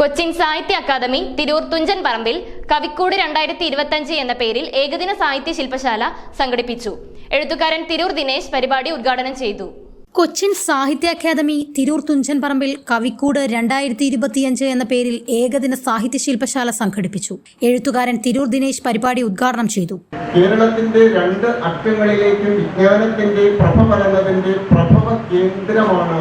കൊച്ചിൻ സാഹിത്യ അക്കാദമി തിരൂർ തുഞ്ചൻ പറമ്പിൽ കവിക്കൂട് രണ്ടായിരത്തി ഇരുപത്തഞ്ച് എന്ന പേരിൽ ഏകദിന സാഹിത്യ ശില്പശാല സംഘടിപ്പിച്ചു. എഴുത്തുകാരൻ തിരൂർ ദിനേശ് പരിപാടി ഉദ്ഘാടനം ചെയ്തു. കൊച്ചിൻ സാഹിത്യ അക്കാദമി തിരൂർ തുഞ്ചൻ പറമ്പിൽ കവിക്കൂട് രണ്ടായിരത്തി ഇരുപത്തിയഞ്ച് എന്ന പേരിൽ ഏകദിന സാഹിത്യ ശില്പശാല സംഘടിപ്പിച്ചു. എഴുത്തുകാരൻ തിരൂർ ദിനേശ് പരിപാടി ഉദ്ഘാടനം ചെയ്തു. കേരളത്തിന്റെ രണ്ട് അറ്റങ്ങളിലേക്കും വിജ്ഞാനത്തിന്റെ പ്രഭ പരന്നതിന്റെ പ്രഭവ കേന്ദ്രമാണ്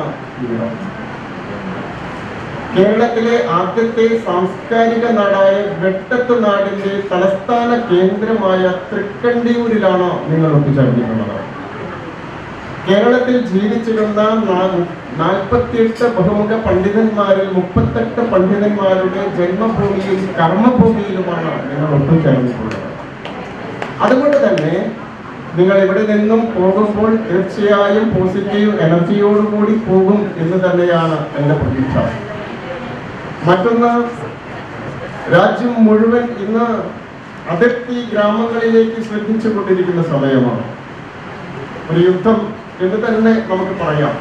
കേരളത്തിലെ ആദ്യത്തെ സാംസ്കാരിക നാടായ വെട്ടത്ത് നാടിന്റെ തലസ്ഥാന കേന്ദ്രമായ തൃക്കണ്ടിയൂരിലാണോ നിങ്ങൾ ഒത്തുചേർന്നിട്ടുള്ളത് കേരളത്തിൽ ജീവിച്ചിരുന്ന നാൽപ്പത്തിയെട്ട് ബഹുമുഖ പണ്ഡിതന്മാരിൽ മുപ്പത്തെട്ട് പണ്ഡിതന്മാരുടെ ജന്മഭൂമിയും കർമ്മഭൂമിയിലുമാണ് നിങ്ങൾ ഒത്തുചേർന്നിട്ടുള്ളത് അതുകൊണ്ട് തന്നെ നിങ്ങൾ ഇവിടെ നിന്നും പോകുമ്പോൾ തീർച്ചയായും പോസിറ്റീവ് എനർജിയോടുകൂടി പോകും എന്ന് തന്നെയാണ് എന്റെ പ്രതീക്ഷ. മറ്റൊന്ന് രാജ്യം മുഴുവൻ ഇന്ന് അതിർത്തി ഗ്രാമങ്ങളിലേക്ക് ശ്രദ്ധിച്ചു കൊണ്ടിരിക്കുന്ന സമയമാണ്. ഒരു യുദ്ധം എന്ന് തന്നെ നമുക്ക് പറയാം.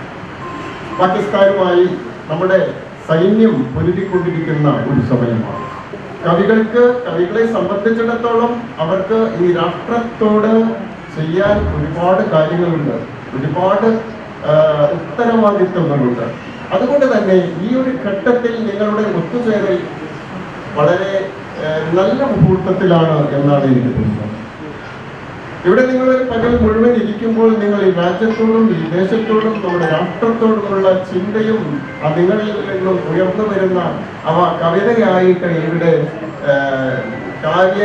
പാകിസ്ഥാനുമായി നമ്മുടെ സൈന്യം പൊരുതിക്കൊണ്ടിരിക്കുന്ന ഒരു സമയമാണ്. കവികൾക്ക് കവികളെ സംബന്ധിച്ചിടത്തോളം അവർക്ക് ഈ രാഷ്ട്രത്തോട് ചെയ്യാൻ ഒരുപാട് കാര്യങ്ങളുണ്ട്. ഒരുപാട് ഉത്തരവാദിത്വങ്ങളുണ്ട് അതുകൊണ്ട് തന്നെ ഈ ഒരു ഘട്ടത്തിൽ നിങ്ങളുടെ ഒത്തുചേരൽ വളരെ നല്ല മുഹൂർത്തത്തിലാണ് എന്നാണ് എനിക്ക് തോന്നുന്നത്. ഇവിടെ നിങ്ങൾ പകൽ മുഴുവൻ ഇരിക്കുമ്പോൾ നിങ്ങൾ ഈ രാജ്യത്തോടും ഈ ദേശത്തോടും നമ്മുടെ രാഷ്ട്രത്തോടുമുള്ള ചിന്തയും നിങ്ങളിൽ നിന്നും ഉയർന്നു വരുന്ന അവ കവിതയായിട്ട് ഇവിടെ കാവ്യ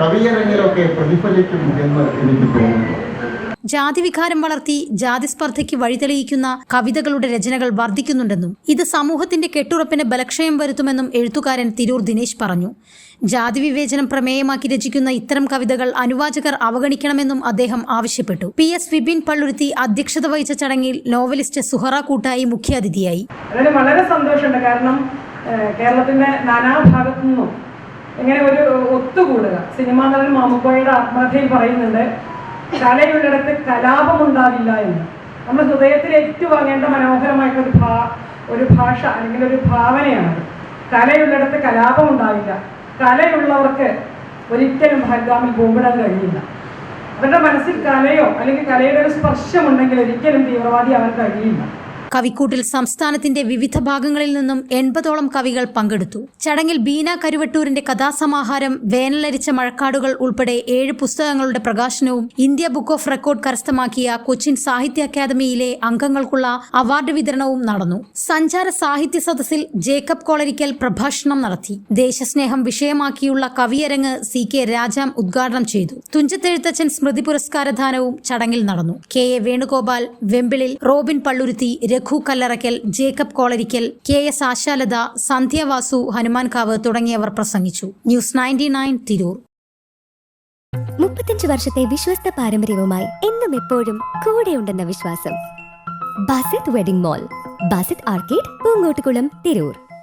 കവിയരങ്ങിലൊക്കെ പ്രതിഫലിക്കും എന്ന് എനിക്ക് തോന്നുന്നു. ജാതിവികാരം വളർത്തി ജാതിസ്പർദ്ധയ്ക്ക് വഴിതെളിയിക്കുന്ന കവിതകളുടെ രചനകൾ വർദ്ധിക്കുന്നുണ്ടെന്നും ഇത് സമൂഹത്തിന്റെ കെട്ടുറപ്പിന് ബലക്ഷയം വരുത്തുമെന്നും എഴുത്തുകാരൻ തിരൂർ ദിനേശ് പറഞ്ഞു. ജാതി വിവേചനം പ്രമേയമാക്കി രചിക്കുന്ന ഇത്തരം കവിതകൾ അനുവാചകർ അവഗണിക്കണമെന്നും അദ്ദേഹം ആവശ്യപ്പെട്ടു. പി എസ് വിപിൻ പള്ളുരുത്തി അധ്യക്ഷത വഹിച്ച ചടങ്ങിൽ നോവലിസ്റ്റ് സുഹറ കൂട്ടായി മുഖ്യാതിഥിയായി. വളരെ സന്തോഷമുണ്ട്. കാരണം കേരളത്തിന്റെ നാനാഭാഗത്തു നിന്നും ഇങ്ങനെ ഒരു ഒത്തുകൂടുക. സിനിമാ നടൻ മാമുക്കോയുടെ ആത്മകഥയിൽ പറയുന്നുണ്ട് കലയുള്ളിടത്ത് കലാപം ഉണ്ടാവില്ല എന്ന്. നമ്മൾ ഹൃദയത്തിൽ ഏറ്റുവാങ്ങേണ്ട മനോഹരമായിട്ടുള്ള ഒരു ഭാ ഒരു ഭാഷ അല്ലെങ്കിൽ ഒരു ഭാവനയാണ് കലയുള്ളിടത്ത് കലാപം ഉണ്ടാവില്ല കലയുള്ളവർക്ക് ഒരിക്കലും ഹൽഗാമിൽ ബോംബിടാൻ കഴിയില്ല. അവരുടെ മനസ്സിൽ കലയോ അല്ലെങ്കിൽ കലയുടെ ഒരു സ്പർശമുണ്ടെങ്കിൽ ഒരിക്കലും തീവ്രവാദി അവൻ കഴിയില്ല. കവിക്കൂട്ടിൽ സംസ്ഥാനത്തിന്റെ വിവിധ ഭാഗങ്ങളിൽ നിന്നും എൺപതോളം കവികൾ പങ്കെടുത്തു. ചടങ്ങിൽ ബീന കരുവട്ടൂരിന്റെ കഥാസമാഹാരം വേനലരിച്ച മഴക്കാടുകൾ ഉൾപ്പെടെ ഏഴ് പുസ്തകങ്ങളുടെ പ്രകാശനവും ഇന്ത്യ ബുക്ക് ഓഫ് റെക്കോർഡ് കരസ്ഥമാക്കിയ കൊച്ചിൻ സാഹിത്യ അക്കാദമിയിലെ അംഗങ്ങൾക്കുള്ള അവാർഡ് വിതരണവും നടന്നു. സഞ്ചാര സാഹിത്യ സദസ്സിൽ ജേക്കബ് കോളരിക്കൽ പ്രഭാഷണം നടത്തി. ദേശസ്നേഹം വിഷയമാക്കിയുള്ള കവിയരങ്ങ് സി കെ രാജാം ഉദ്ഘാടനം ചെയ്തു. തുഞ്ചത്തെഴുത്തച്ഛൻ സ്മൃതി പുരസ്കാരദാനവും ചടങ്ങിൽ നടന്നു. K A Venugopal വെമ്പിളിൽ Robin Palluruthy Raghu Kallarakkal Jacob Kolarikkal K S Ashalatha Sandhyavasu Hanumankavu തുടങ്ങിയവർ പ്രസംഗിച്ചു. News ninety nine Tirur. മുപ്പത്തഞ്ച് വർഷത്തെ വിശ്വസ്ത പാരമ്പര്യവുമായി എന്നും എപ്പോഴും കൂടെയുണ്ടെന്ന വിശ്വാസം. Basith wedding mall Basith arcade Poonkottukulam Tirur.